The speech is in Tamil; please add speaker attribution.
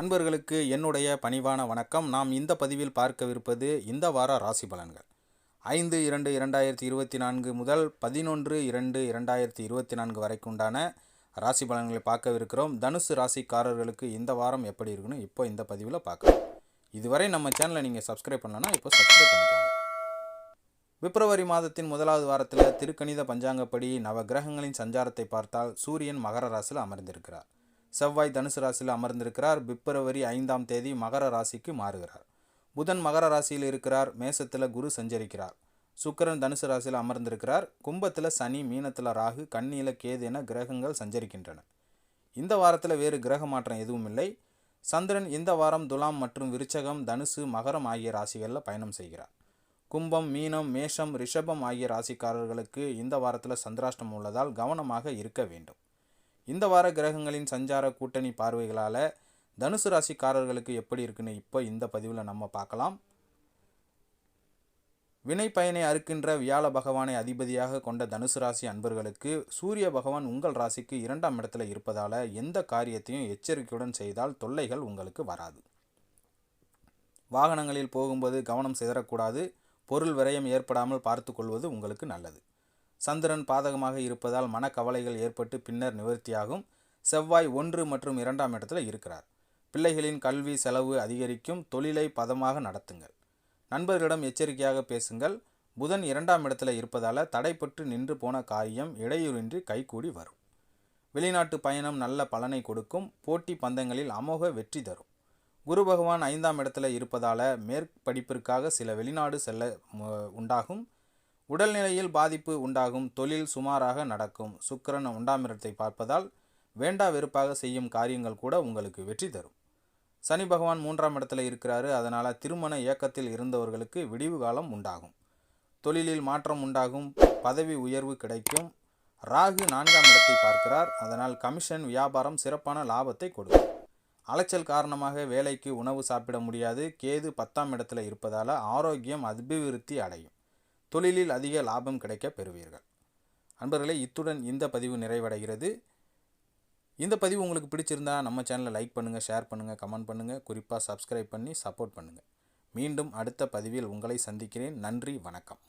Speaker 1: அன்பர்களுக்கு என்னுடைய பணிவான வணக்கம். நாம் இந்த பதிவில் பார்க்கவிருப்பது இந்த வார ராசி பலன்கள். ஐந்து இரண்டு இரண்டாயிரத்தி இருபத்தி நான்கு முதல் பதினொன்று இரண்டு இரண்டாயிரத்தி இருபத்தி நான்கு வரைக்கும் உண்டான ராசி பலன்களை பார்க்கவிருக்கிறோம். தனுசு ராசிக்காரர்களுக்கு இந்த வாரம் எப்படி இருக்குன்னு இப்போ இந்த பதிவில் பார்க்கலாம். இதுவரை நம்ம சேனலை நீங்கள் சப்ஸ்கிரைப் பண்ணலன்னா இப்போ சப்ஸ்கிரைப் பண்ணிக்கோங்க. பிப்ரவரி மாதத்தின் முதலாவது வாரத்தில் திருக்கணித பஞ்சாங்கப்படி நவகிரகங்களின் சஞ்சாரத்தை பார்த்தால் சூரியன் மகர ராசியில் அமர்ந்திருக்கிறார். செவ்வாய் தனுசு ராசியில் அமர்ந்திருக்கிறார். பிப்ரவரி ஐந்தாம் தேதி மகர ராசிக்கு மாறுகிறார். புதன் மகர ராசியில் இருக்கிறார். மேசத்தில் குரு சஞ்சரிக்கிறார். சுக்கிரன் தனுசு ராசியில் அமர்ந்திருக்கிறார். கும்பத்தில் சனி மீனத்தில் ராகு கண்ணியில் கேது என கிரகங்கள் சஞ்சரிக்கின்றன. இந்த வாரத்தில் வேறு கிரக மாற்றம் எதுவும் இல்லை. சந்திரன் இந்த வாரம் துலாம் மற்றும் விருச்சகம் தனுசு மகரம் ஆகிய ராசிகளில் பயணம் செய்கிறார். கும்பம் மீனம் மேஷம் ரிஷபம் ஆகிய ராசிக்காரர்களுக்கு இந்த வாரத்தில் சந்திராஷ்டம் உள்ளதால் கவனமாக இருக்க வேண்டும். இந்த வார கிரகங்களின் சஞ்சார கூட்டணி பார்வைகளால் தனுசு ராசிக்காரர்களுக்கு எப்படி இருக்குன்னு இப்போ இந்த பதிவில் நம்ம பார்க்கலாம். வினை பயனை அறுக்கின்ற வியாழ பகவானை அதிபதியாக கொண்ட தனுசு ராசி அன்பர்களுக்கு சூரிய பகவான் உங்கள் ராசிக்கு இரண்டாம் இடத்துல இருப்பதால் எந்த காரியத்தையும் எச்சரிக்கையுடன் செய்தால் தொல்லைகள் உங்களுக்கு வராது. வாகனங்களில் போகும்போது கவனம் சிதறக்கூடாது. பொருள் விரயம் ஏற்படாமல் பார்த்து கொள்வது உங்களுக்கு நல்லது. சந்திரன் பாதகமாக இருப்பதால் மனக்கவலைகள் ஏற்பட்டு பின்னர் நிவர்த்தியாகும். செவ்வாய் ஒன்று மற்றும் இரண்டாம் இடத்துல இருக்கிறார். பிள்ளைகளின் கல்வி செலவு அதிகரிக்கும். தொழிலை பதமாக நடத்துங்கள். நண்பர்களிடம் எச்சரிக்கையாக பேசுங்கள். புதன் இரண்டாம் இடத்துல இருப்பதால் தடைப்பட்டு நின்று போன காரியம் இடையூறின்றி கைகூடி வரும். வெளிநாட்டு பயணம் நல்ல பலனை கொடுக்கும். போட்டி பந்தங்களில் அமோக வெற்றி தரும். குரு பகவான் ஐந்தாம் இடத்துல இருப்பதால் மேற்படிப்பிற்காக சில வெளிநாடு செல்ல உண்டாகும். உடல்நிலையில் பாதிப்பு உண்டாகும் தொழில் சுமாராக நடக்கும். சுக்கரன் உண்டாம் இடத்தை பார்ப்பதால் வேண்டா வெறுப்பாக செய்யும் காரியங்கள் கூட உங்களுக்கு வெற்றி தரும். சனி பகவான் மூன்றாம் இடத்துல இருக்கிறாரு. அதனால் திருமண இயக்கத்தில் இருந்தவர்களுக்கு விடிவு காலம் உண்டாகும். தொழிலில் மாற்றம் உண்டாகும். பதவி உயர்வு கிடைக்கும். ராகு நான்காம் இடத்தை பார்க்கிறார். அதனால் கமிஷன் வியாபாரம் சிறப்பான லாபத்தை கொடுக்கும். அலைச்சல் காரணமாக வேலைக்கு உணவு சாப்பிட முடியாது. கேது பத்தாம் இடத்துல இருப்பதால் ஆரோக்கியம் அபிவிருத்தி அடையும். தொழிலில் அதிக லாபம் கிடைக்க பெறுவீர்கள். அன்பர்களே இத்துடன் இந்த பதிவு நிறைவடைகிறது. இந்த பதிவு உங்களுக்கு பிடிச்சிருந்தா நம்ம சேனலை லைக் பண்ணுங்கள் ஷேர் பண்ணுங்கள் கமெண்ட் பண்ணுங்கள் குறிப்பாக சப்ஸ்கிரைப் பண்ணி சப்போர்ட் பண்ணுங்கள் மீண்டும் அடுத்த பதிவில் உங்களை சந்திக்கிறேன். நன்றி வணக்கம்.